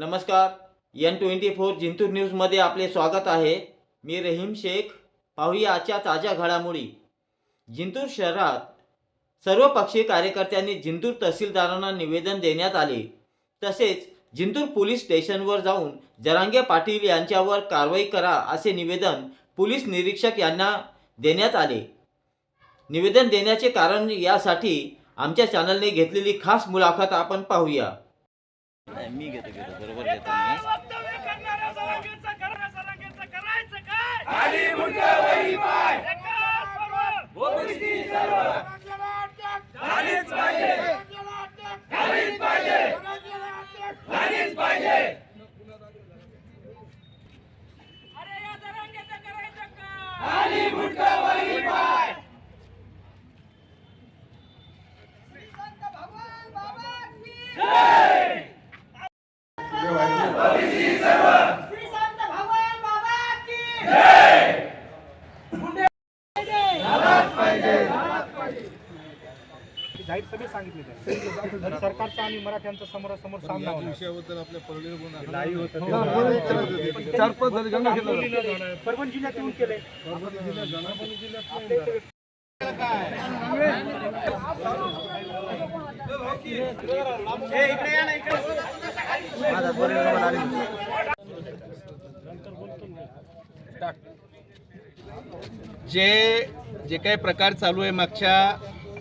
नमस्कार N twenty four Jintur न्यूजमध्ये आपले स्वागत आहे. मी रहीम शेख. पाहूया आजच्या ताज्या घडामोडी. जिंतूर शहरात सर्व पक्षीय कार्यकर्त्यांनी जिंतूर तहसीलदारांना निवेदन देण्यात आले. तसेच जिंतूर पोलीस स्टेशनवर जाऊन जरांगे पाटील यांच्यावर कारवाई करा असे निवेदन पोलीस निरीक्षक यांना देण्यात आले. निवेदन देण्याचे कारण यासाठी आमच्या चॅनलने घेतलेली खास मुलाखत आपण पाहूया. मी घेतो घेतो बरोबर घेतो मी. जाहीर सभेत सांगितले ते. सरकारचा आणि मराठ्यांचा समोरासमोर सामना. विषयाबद्दल आपल्या. चार पाच झाले. परभणी जिल्ह्यात येऊन केले जे जे काही प्रकार चालू आहे मागच्या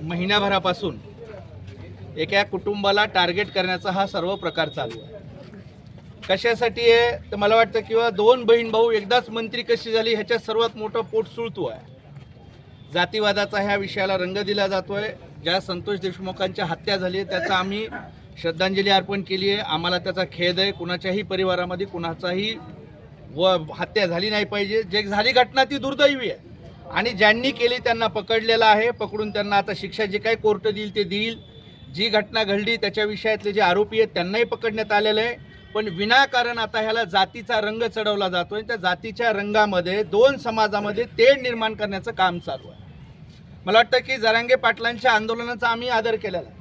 महिन्याभरापासून एका कुटुंबाला टार्गेट करण्याचा हा सर्व प्रकार चालू आहे. कशासाठी आहे? तर मला वाटतं किंवा दोन बहीण भाऊ एकदाच मंत्री कशी झाली ह्याच्यात सर्वात मोठं पोट सुळतो आहे. जातीवादाचा ह्या विषयाला रंग दिला जातो आहे ज्या संतोष देशमुखांच्या हत्या झाली आहे त्याचा आम्ही श्रद्धांजली अर्पण केली आहे. आम्हाला त्याचा खेद आहे. कुणाच्याही परिवारामध्ये कुणाचाही व हत्या झाली नाही पाहिजे. जे झाली घटना ती दुर्दैवी आहे. आणि ज्यांनी केली त्यांना पकडलेलं आहे. पकडून त्यांना आता शिक्षा जे काही कोर्ट देईल ते देईल. जी घटना घडली त्याच्या विषयातले जे आरोपी आहेत त्यांनाही पकडण्यात आलेलं आहे. पण विनाकारण आता ह्याला जातीचा रंग चढवला जातो आणि त्या जातीच्या रंगामध्ये दोन समाजामध्ये तेढ निर्माण करण्याचं काम चालू आहे. मला वाटतं की जरांगे पाटलांच्या आंदोलनाचा आम्ही आदर केलेला आहे.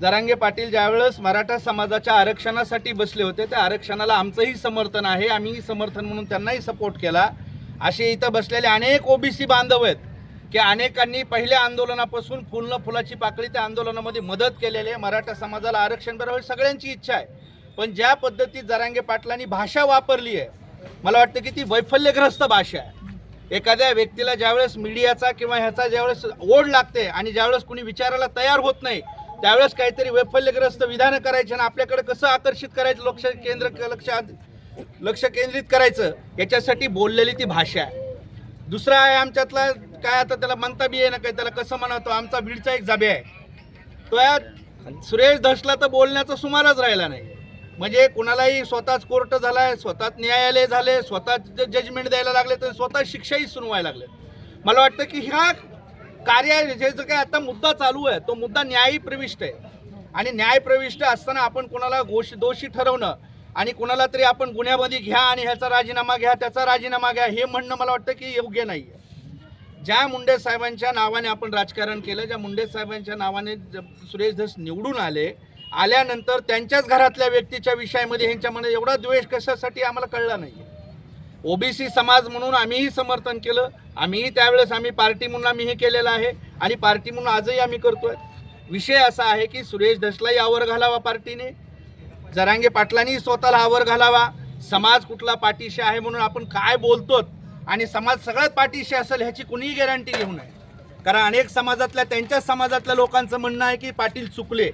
जरांगे पाटील ज्यावेळेस मराठा समाजाच्या आरक्षणासाठी बसले होते त्या आरक्षणाला आमचंही समर्थन आहे. आम्हीही समर्थन म्हणून त्यांनाही सपोर्ट केला. असे इथं बसलेले अनेक ओबीसी बांधव आहेत की अनेकांनी पहिल्या आंदोलनापासून फुलनं फुलाची पाकळी त्या आंदोलनामध्ये मदत केलेली आहे. मराठा समाजाला आरक्षण बरोबर सगळ्यांची इच्छा आहे. पण ज्या पद्धतीत जरांगे पाटलांनी भाषा वापरली आहे मला वाटतं की ती वैफल्यग्रस्त भाषा आहे. एखाद्या व्यक्तीला ज्यावेळेस मीडियाचा किंवा ह्याचा ज्यावेळेस ओढ लागते आणि ज्यावेळेस कुणी विचारायला तयार होत नाही त्यावेळेस काहीतरी वैफल्यग्रस्त विधानं करायची आणि आपल्याकडे कसं आकर्षित करायचं लक्ष केंद्र लक्ष लक्ष केंद्रित करायचं याच्यासाठी बोललेली ती भाषा आहे. दुसरा आहे आमच्यातला काय आता त्याला म्हणता बी आहे ना काही त्याला कसं म्हणतो आमचा बीडचा एक जाबे आहे. तो या सुरेश धसला तर बोलण्याचा सुमारच राहिला नाही. म्हणजे कुणालाही स्वतःच कोर्ट झालाय स्वतःच न्यायालय झाले स्वतःच जजमेंट द्यायला लागले तर स्वतः शिक्षाही सुनवायला लागले. मला वाटतं की ह्या कार्य जे जो काय आता मुद्दा चालू आहे तो मुद्दा न्यायी प्रविष्ट आहे. आणि न्याय प्रविष्ट असताना आपण कोणाला गोष दोषी ठरवणं आणि कुणाला तरी आपण गुन्ह्यामध्ये घ्या आणि ह्याचा राजीनामा घ्या त्याचा राजीनामा घ्या हे म्हणणं मला वाटतं की योग्य नाही आहे ज्या मुंडे साहेबांच्या नावाने आपण राजकारण केलं ज्या मुंडे साहेबांच्या नावाने सुरेश धस निवडून आले आल्यानंतर त्यांच्याच घरातल्या व्यक्तीच्या विषयामध्ये ह्यांच्यामध्ये एवढा द्वेष कशासाठी आम्हाला कळला नाही ओबीसी समाज म्हणून आम्हीही समर्थन केलं आम्हीही त्यावेळेस आम्ही पार्टी म्हणून आम्ही हे केलेलं आहे आणि पार्टी म्हणून आजही आम्ही करतोय. विषय असा आहे की सुरेश धसलाही आवर घालावा पार्टीने जरांगे पाटलांनी स्वतःला आवर घालावा. समाज कुठला पाठीशी आहे म्हणून आपण काय बोलतो आणि समाज सगळ्यात पाठीशी असेल ह्याची कुणीही गॅरंटी घेऊ नये. कारण अनेक समाजातल्या त्यांच्याच समाजातल्या लोकांचं म्हणणं आहे की पाटील चुकले.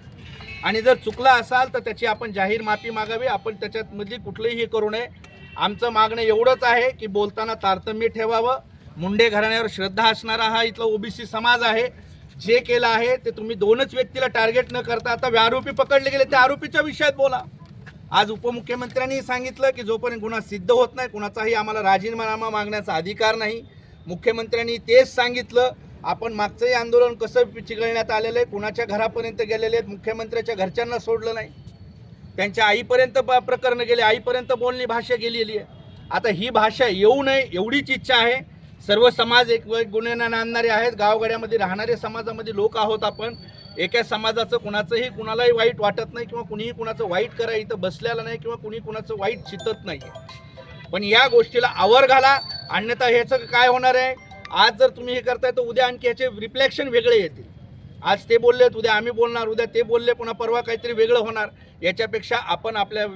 आणि जर चुकला असाल तर त्याची आपण जाहीर माफी मागावी. आपण त्याच्यातमधली कुठलंही हे करू नये. आमचं मागणं एवढंच आहे की बोलताना तारतम्य ठेवावं. मुंडे घराण्यावर श्रद्धा असणारा हा इथला ओबीसी समाज आहे. जे केलं आहे ते तुम्ही दोनच व्यक्तीला टार्गेट न करता आता आरोपी पकडले गेले. त्या आरोपीच्या विषयात बोला. आज उपमुख्यमंत्र्यांनी सांगितलं की जोपर्यंत गुन्हा सिद्ध होत नाही कुणाचाही आम्हाला राजीनामा मागण्याचा अधिकार नाही. मुख्यमंत्र्यांनी तेच सांगितलं. आपण मागचंही आंदोलन कसं चिघळण्यात आलेलं आहे कुणाच्या घरापर्यंत गेलेले आहेत मुख्यमंत्र्याच्या घरच्यांना सोडलं नाही. त्यांच्या आईपर्यंत प- प्रकरणं गेले आईपर्यंत बोलणी भाषा गेलेली आहे. आता ही भाषा येऊ नये एवढीच इच्छा आहे. सर्व समाज एक गुन्ह्यांना आणणारे आहेत. गावगाड्यामध्ये राहणारे समाजामध्ये लोक आहोत आपण. एका समाजाचं कुणाचंही कुणालाही वाईट वाटत नाही किंवा कुणीही कुणाचं वाईट करा इथं बसलेलं नाही किंवा कुणी कुणाचं वाईट चितत नाही पण या गोष्टीला आवर घाला. अन्यथा ह्याचं काय होणार आहे? आज जर तुम्ही हे करताय तर उद्या आणखी ह्याचे रिफ्लेक्शन वेगळे येतील. आज ते बोललेत उद्या आम्ही बोलणार उद्या ते बोलले पुन्हा परवा काहीतरी वेगळं होणार. याच्यापेक्षा आपण आपल्या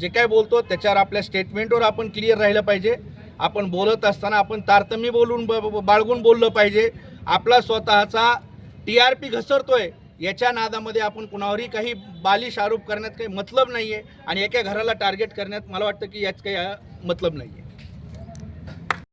जे काय बोलतो त्याच्यावर आपल्या स्टेटमेंटवर आपण क्लिअर राहिलं पाहिजे. आपण बोलत असताना आपण तारतम्य बोलून ब- बाळगून बोललं पाहिजे. आपला स्वतःचा टी आर पी घसरतोय याच्या नादामध्ये आपण कुणावरही काही बालिश आरोप करण्यात काही मतलब नाही आहे आणि एका घराला टार्गेट करण्यात मला वाटतं की याच काही मतलब नाही आहे